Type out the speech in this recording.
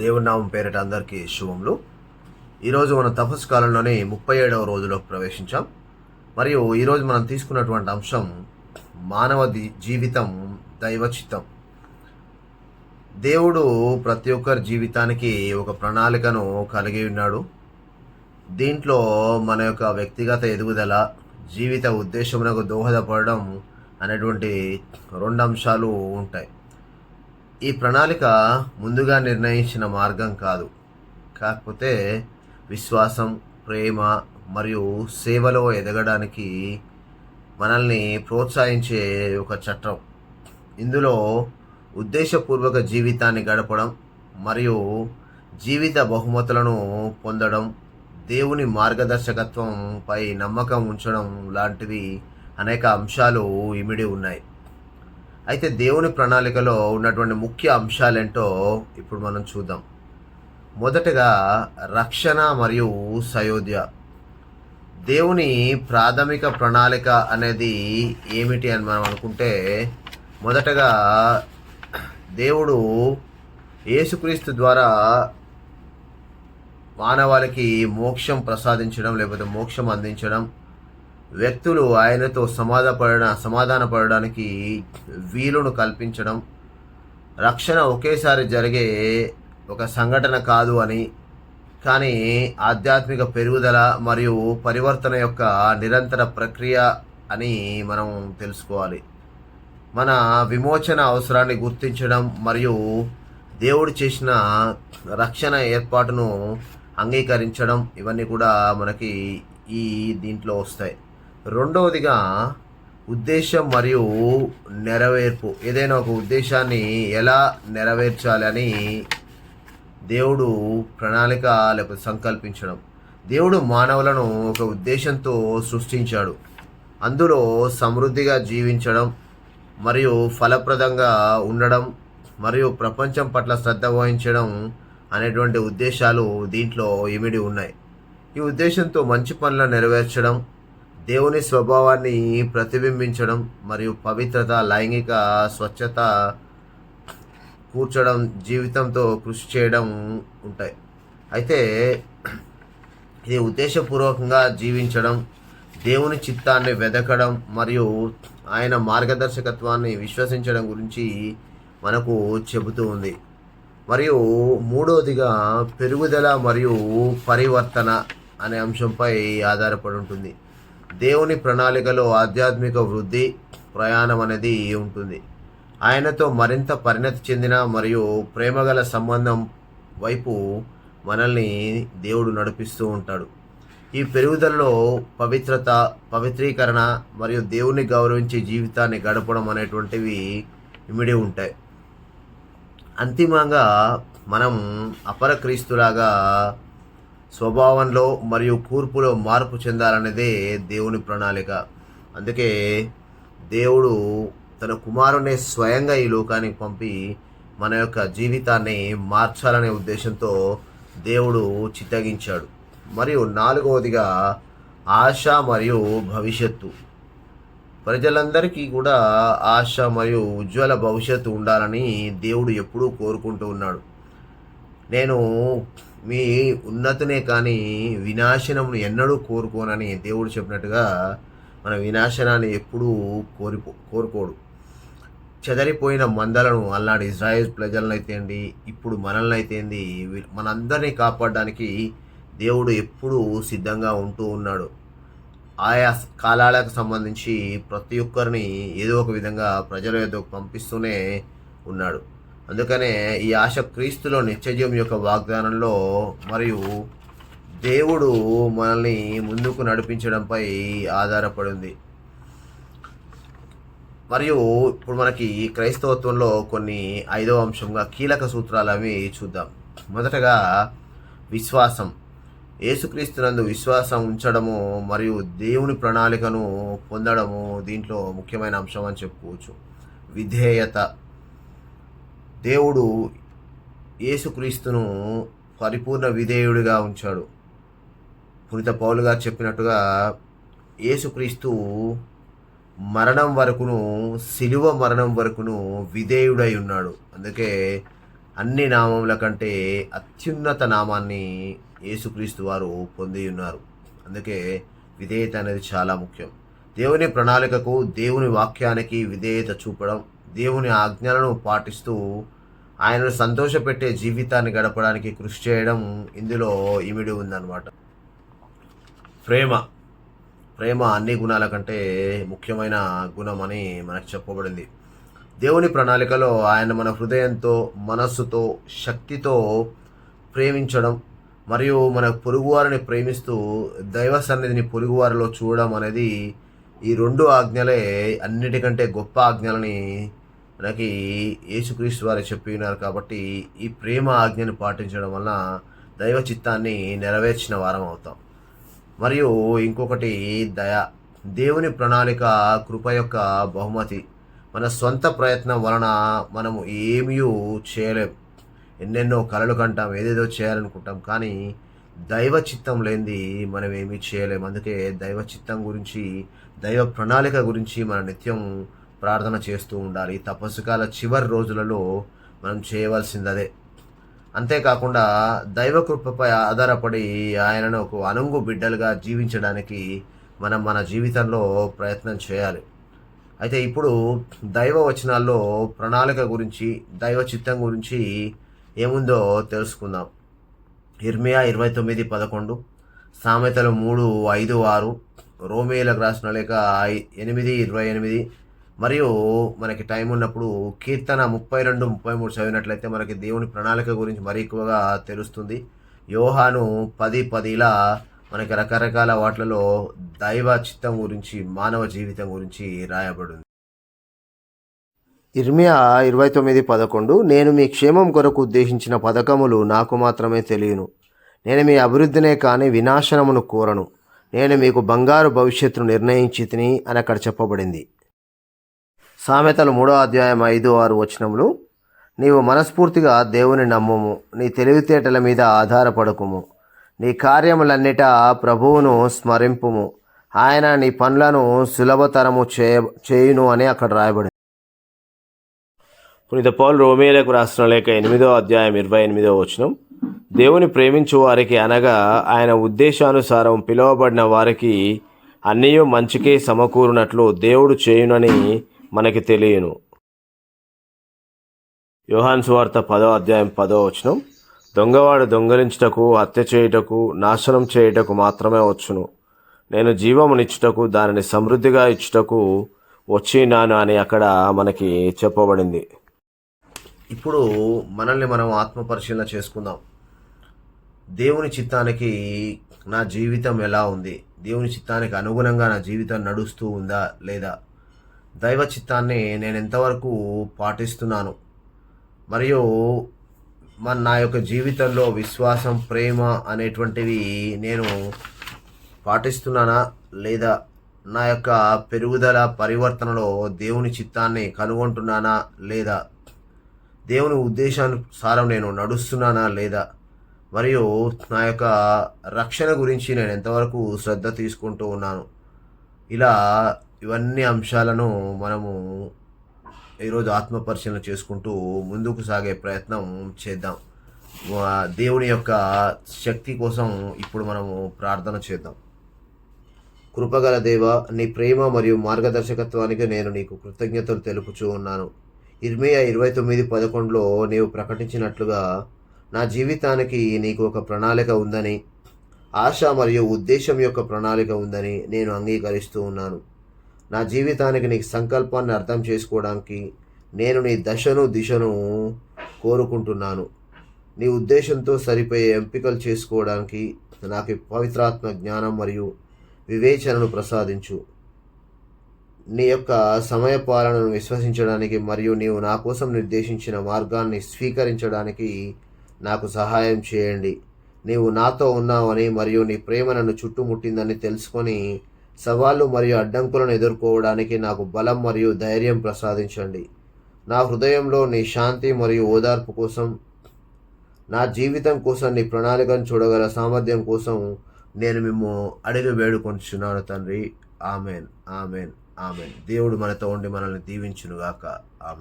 దేవుడి నామం పేరిట అందరికీ శుభములు. ఈరోజు మనం తపస్సు కాలంలోనే ముప్పై ఏడవ రోజులోకి ప్రవేశించాం. మరియు ఈరోజు మనం తీసుకున్నటువంటి అంశం మానవ జీవితం దైవచిత్తం దేవుడు ప్రతి ఒక్కరి జీవితానికి ఒక ప్రణాళికను కలిగి ఉన్నాడు. దీంట్లో మన యొక్క వ్యక్తిగత ఎదుగుదల జీవిత ఉద్దేశమునకు దోహదపడడం అనేటువంటి రెండు అంశాలు ఉంటాయి. ఈ ప్రణాళిక ముందుగా నిర్ణయించిన మార్గం కాదు. కాకపోతే విశ్వాసం ప్రేమ మరియు సేవలో ఎదగడానికి మనల్ని ప్రోత్సహించే ఒక చట్టం. ఇందులో ఉద్దేశపూర్వక జీవితాన్ని గడపడం మరియు జీవిత బహుమతులను పొందడం దేవుని మార్గదర్శకత్వంపై నమ్మకం ఉంచడం లాంటివి అనేక అంశాలు ఇమిడి ఉన్నాయి. అయితే దేవుని ప్రణాళికలో ఉన్నటువంటి ముఖ్య అంశాలేంటో ఇప్పుడు మనం చూద్దాం. మొదటగా రక్షణ మరియు సయోధ్య. దేవుని ప్రాథమిక ప్రణాళిక అనేది ఏమిటి అని మనం అనుకుంటే మొదటగా దేవుడు యేసుక్రీస్తు ద్వారా మానవాళికి మోక్షం ప్రసాదించడం లేకపోతే మోక్షం అందించడం వ్యక్తులు ఆయనతో సమాధపడ సమాధానపడడానికి వీలును కల్పించడం రక్షణ ఒకేసారి జరిగే ఒక సంఘటన కాదు అని. కానీ ఆధ్యాత్మిక పెరుగుదల మరియు పరివర్తన యొక్క నిరంతర ప్రక్రియ అని మనం తెలుసుకోవాలి. మన విమోచన అవసరాన్ని గుర్తించడం మరియు దేవుడు చేసిన రక్షణ ఏర్పాటును అంగీకరించడం ఇవన్నీ కూడా మనకి ఈ దీంట్లో వస్తాయి. రెండవదిగా ఉద్దేశం మరియు నెరవేర్పు. ఏదైనా ఒక ఉద్దేశాన్ని ఎలా నెరవేర్చాలి అని దేవుడు ప్రణాళిక లేకపోతే సంకల్పించడం. దేవుడు మానవులను ఒక ఉద్దేశంతో సృష్టించాడు. అందులో సమృద్ధిగా జీవించడం మరియు ఫలప్రదంగా ఉండడం మరియు ప్రపంచం పట్ల శ్రద్ధ వహించడం అనేటువంటి ఉద్దేశాలు దీంట్లో ఇమిడి ఉన్నాయి. ఈ ఉద్దేశంతో మంచి పనులను నెరవేర్చడం దేవుని స్వభావాన్ని ప్రతిబింబించడం మరియు పవిత్రత లైంగిక స్వచ్ఛత కూర్చడం జీవితంతో కృషి చేయడం ఉంటాయి. అయితే ఇది ఉద్దేశపూర్వకంగా జీవించడం దేవుని చిత్తాన్ని వెదకడం మరియు ఆయన మార్గదర్శకత్వాన్ని విశ్వసించడం గురించి మనకు చెబుతూ ఉంది. మరియు మూడవదిగా పెరుగుదల మరియు పరివర్తన అనే అంశంపై ఆధారపడి ఉంటుంది. దేవుని ప్రణాళికలో ఆధ్యాత్మిక వృద్ధి ప్రయాణం అనేది ఉంటుంది. ఆయనతో మరింత పరిణతి చెందిన మరియు ప్రేమగల సంబంధం వైపు మనల్ని దేవుడు నడిపిస్తూ ఉంటాడు. ఈ పెరుగుదలలో పవిత్రత పవిత్రీకరణ మరియు దేవుని గౌరవించే జీవితాన్ని గడపడం అనేటువంటివి ఇమిడి ఉంటాయి. అంతిమంగా మనం అపర క్రీస్తులాగా స్వభావంలో మరియు కూర్పులో మార్పు చెందాలనేదే దేవుని ప్రణాళిక. అందుకే దేవుడు తన కుమారుని స్వయంగా ఈ లోకానికి పంపి మన యొక్క జీవితాన్ని మార్చాలనే ఉద్దేశంతో దేవుడు చిత్తగించాడు. మరియు నాలుగవదిగా ఆశ మరియు భవిష్యత్తు. ప్రజలందరికీ కూడా ఆశ మరియు ఉజ్వల భవిష్యత్తు ఉండాలని దేవుడు ఎప్పుడూ కోరుకుంటూ ఉన్నాడు. నేను మీ ఉన్నతనే కానీ వినాశనమును ఎన్నడూ కోరుకోనని దేవుడు చెప్పినట్టుగా మన వినాశనాన్ని ఎప్పుడూ కోరిపో కోరుకోడు. చెదరిపోయిన మందలను అల్లాంటి ఇజ్రాయెల్ ప్రజలను అయితేంది ఇప్పుడు మనల్ని అయితేంది వీ- మనందరినీ కాపాడడానికి దేవుడు ఎప్పుడూ సిద్ధంగా ఉంటూ ఉన్నాడు. ఆయా కాలాలకు సంబంధించి ప్రతి ఒక్కరిని ఏదో ఒక విధంగా ప్రజల యొద్దకు పంపిస్తూనే ఉన్నాడు. అందుకనే ఈ ఆశ క్రీస్తులో నిత్యజీవం యొక్క వాగ్దానంలో మరియు దేవుడు మనల్ని ముందుకు నడిపించడంపై ఆధారపడింది. మరియు ఇప్పుడు మనకి క్రైస్తవత్వంలో కొన్ని ఐదవ అంశంగా కీలక సూత్రాలు అవి చూద్దాం. మొదటగా విశ్వాసం. యేసుక్రీస్తునందు విశ్వాసం ఉంచడము మరియు దేవుని ప్రణాళికను పొందడము దీంట్లో ముఖ్యమైన అంశం అని చెప్పుకోవచ్చు. విధేయత. దేవుడు యేసుక్రీస్తును పరిపూర్ణ విధేయుడిగా ఉంచాడు. పునిత పౌలు గారు చెప్పినట్టుగా యేసుక్రీస్తు మరణం వరకును సిలువ మరణం వరకును విధేయుడై ఉన్నాడు. అందుకే అన్ని నామముల కంటే అత్యున్నత నామాన్ని యేసుక్రీస్తు వారు పొంది ఉన్నారు. అందుకే విధేయత అనేది చాలా ముఖ్యం. దేవుని ప్రణాళికకు దేవుని వాక్యానికి విధేయత చూపడం దేవుని ఆజ్ఞలను పాటిస్తూ ఆయనను సంతోషపెట్టే జీవితాన్ని గడపడానికి కృషి చేయడం ఇందులో ఇమిడి ఉందన్నమాట. ప్రేమ. ప్రేమ అన్ని గుణాల కంటే ముఖ్యమైన గుణం అని మనకు చెప్పబడింది. దేవుని ప్రణాళికలో ఆయన మన హృదయంతో మనస్సుతో శక్తితో ప్రేమించడం మరియు మన పొరుగువారిని ప్రేమిస్తూ దైవ సన్నిధిని పొరుగువారిలో చూడడం అనేది ఈ రెండు ఆజ్ఞలే అన్నిటికంటే గొప్ప ఆజ్ఞలని మనకి యేసుక్రీస్తు వారు చెప్పి ఉన్నారు కాబట్టి ఈ ప్రేమ ఆజ్ఞను పాటించడం వలన దైవ చిత్తాన్ని నెరవేర్చిన వారం అవుతాం. మరియు ఇంకొకటి దయ. దేవుని ప్రణాళిక కృప యొక్క బహుమతి. మన సొంత ప్రయత్నం వలన మనము ఏమీ చేయలేం. ఎన్నెన్నో కలలు కంటాం ఏదేదో చేయాలనుకుంటాం కానీ దైవ చిత్తం లేనిది మనం ఏమీ చేయలేం. అందుకే దైవ చిత్తం గురించి దైవ ప్రణాళిక గురించి మన నిత్యం ప్రార్థన చేస్తూ ఉండాలి. తపస్సు కాల చివరి రోజులలో మనం చేయవలసింది అదే అంతేకాకుండా దైవ కృపపై ఆధారపడి ఆయనను ఒక అనుంగు బిడ్డలుగా జీవించడానికి మనం మన జీవితంలో ప్రయత్నం చేయాలి. అయితే ఇప్పుడు దైవ వచనాల్లో ప్రణాళిక గురించి దైవ చిత్తం గురించి ఏముందో తెలుసుకుందాం. ఇర్మియా ఇరవై తొమ్మిది పదకొండు సామెతలు మూడు ఐదు ఆరు రోమేలకు రాసిన లేక ఎనిమిది ఇరవై ఎనిమిది మరియు మనకి టైం ఉన్నప్పుడు కీర్తన ముప్పై రెండు ముప్పై మూడు చదివినట్లయితే మనకి దేవుని ప్రణాళిక గురించి మరీ ఎక్కువగా తెలుస్తుంది. యోహాను పది పదిలా మనకి రకరకాల వాటిలలో దైవ చిత్తం గురించి మానవ జీవితం గురించి రాయబడింది. ఇర్మియా ఇరవై తొమ్మిది పదకొండు నేను మీ క్షేమం కొరకు ఉద్దేశించిన పథకములు నాకు మాత్రమే తెలియను. నేను మీ అభివృద్ధినే కానీ వినాశనమును కోరను. నేను మీకు బంగారు భవిష్యత్తును నిర్ణయించి తిని అని అక్కడ చెప్పబడింది. సామెతలు మూడో అధ్యాయం ఐదు ఆరు వచనములు. నీవు మనస్ఫూర్తిగా దేవుని నమ్మము నీ తెలివితేటల మీద ఆధారపడకుము. నీ కార్యములన్నిటా ప్రభువును స్మరింపుము. ఆయన నీ పనులను సులభతరము చేయ చేయును అని అక్కడ రాయబడింది. పునీత పౌలు రోమేలకు రాసిన లేక ఎనిమిదో అధ్యాయం ఇరవై ఎనిమిదో వచనం. దేవుని ప్రేమించు వారికి అనగా ఆయన ఉద్దేశానుసారం పిలువబడిన వారికి అన్నీ మంచికే సమకూరునట్లు దేవుడు చేయునని మనకి తెలియను. యోహాన్ సువార్త పదో అధ్యాయం పదో వచనం. దొంగవాడు దొంగలించుటకు హత్య చేయుటకు నాశనం చేయుటకు మాత్రమే వచ్చును. నేను జీవమునిచ్చుటకు దానిని సమృద్ధిగా ఇచ్చుటకు వచ్చినాను అని అక్కడ మనకి చెప్పబడింది. ఇప్పుడు మనల్ని మనం ఆత్మ పరిశీలన చేసుకుందాం. దేవుని చిత్తానికి నా జీవితం ఎలా ఉంది? దేవుని చిత్తానికి అనుగుణంగా నా జీవితం నడుస్తూ ఉందా లేదా? దైవ చిత్తాన్ని నేను ఎంతవరకు పాటిస్తున్నాను? మరియు మన నా యొక్క జీవితంలో విశ్వాసం ప్రేమ అనేటువంటివి నేను పాటిస్తున్నానా? లేదా నా యొక్క పెరుగుదల పరివర్తనలో దేవుని చిత్తాన్ని కనుగొంటున్నానా? లేదా దేవుని ఉద్దేశానుసారం నేను నడుస్తున్నానా? లేదా మరియు నా యొక్క రక్షణ గురించి నేను ఎంతవరకు శ్రద్ధ తీసుకుంటూ ఉన్నాను? ఇలా ఇవన్నీ అంశాలను మనము ఈరోజు ఆత్మ పరిశీలన చేసుకుంటూ ముందుకు సాగే ప్రయత్నం చేద్దాం. వా- దేవుని యొక్క శక్తి కోసం ఇప్పుడు మనము ప్రార్థన చేద్దాం. కృపగల దేవ నీ ప్రేమ మరియు మార్గదర్శకత్వానికి నేను నీకు కృతజ్ఞతలు తెలుపుచూ ఉన్నాను. ఇర్మియా ఇరవై తొమ్మిది పదకొండులో నీవు ప్రకటించినట్లుగా నా జీవితానికి నీకు ఒక ప్రణాళిక ఉందని ఆశ మరియు ఉద్దేశం యొక్క ప్రణాళిక ఉందని నేను అంగీకరిస్తూ ఉన్నాను. నా జీవితానికి నీ సంకల్పాన్ని అర్థం చేసుకోవడానికి నేను నీ దశను దిశను కోరుకుంటున్నాను. నీ ఉద్దేశంతో సరిపోయే ఎంపికలు చేసుకోవడానికి నాకు పవిత్రాత్మ జ్ఞానం మరియు వివేచనను ప్రసాదించు. నీ యొక్క సమయ పాలనను విశ్వసించడానికి మరియు నీవు నా కోసం నిర్దేశించిన మార్గాన్ని స్వీకరించడానికి నాకు సహాయం చేయండి. నీవు నాతో ఉన్నావని మరియు నీ ప్రేమ నన్ను చుట్టుముట్టిందని తెలుసుకొని సవాళ్ళు మరియు అడ్డంకులను ఎదుర్కోవడానికి నాకు బలం మరియు ధైర్యం ప్రసాదించండి. నా హృదయంలో నీ శాంతి మరియు ఓదార్పు కోసం నా జీవితం కోసం నీ ప్రణాళికను చూడగల సామర్థ్యం కోసం నేను మిమ్ము అడిగి వేడుకొంటున్నాను తండ్రి. ఆమెన్. ఆమెన్. ఆమెన్. దేవుడు మనతో ఉండి మనల్ని దీవించునుగాక. ఆమెన్.